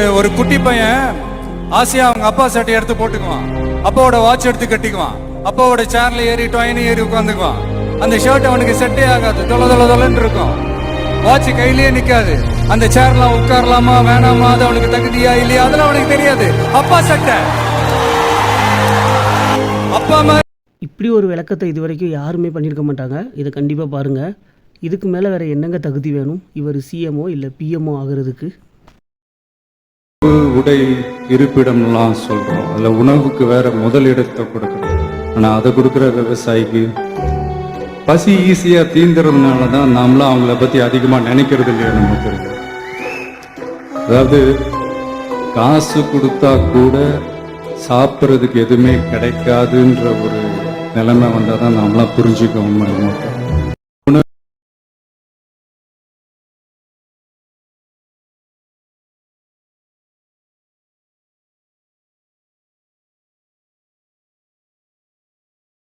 ஒரு குட்டி பையன் ஆசையா அவங்க அப்பா சட்டை எடுத்து போட்டுக்குவான். அப்பாவோட வாட்ச் எடுத்து கட்டிக்குவான். அப்பாவோட சேர்ல ஏறி டொயின் ஏறி உட்காந்துக்குவான். அந்த ஷர்ட் அவனுக்கு செட்டே ஆகாது. தொலை தொலை தொலைன்னு இருக்கும். வாட்ச் கையிலேயே நிக்காது. அந்த சேர்ல உட்காரலாமா வேணாமா அது அவனுக்கு தகுதியா இல்லையா அதெல்லாம் அவனுக்கு தெரியாது. அப்பா சட்டை. அப்பா மாதிரி இப்படி ஒரு விளக்கத்தை இது வரைக்கும் யாருமே பண்ணியிருக்க மாட்டாங்க. இதை கண்டிப்பாக பாருங்கள் இதுக்கு மேலே வேறு என்னங்க தகுதி வேணும்? இவர் சிஎம்ஓ இல்லை பிஎம்ஓ ஆகிறதுக்கு? உடை இருப்பிடம்லாம் சொல்றோம். அதுல உணவுக்கு வேற முதலிடத்தை கொடுக்குறோம் ஆனா அதை கொடுக்குற விவசாயிக்கு பசி ஈஸியாக தீந்துறதுனால தான் நாமளும் அவங்கள பத்தி அதிகமா நினைக்கிறது இல்லையா நமக்கு அதாவது காசு கொடுத்தா கூட சாப்பிட்றதுக்கு எதுவுமே கிடைக்காதுன்ற ஒரு நிலைமை வந்தால் தான் நாமளாம் புரிஞ்சுக்கோம்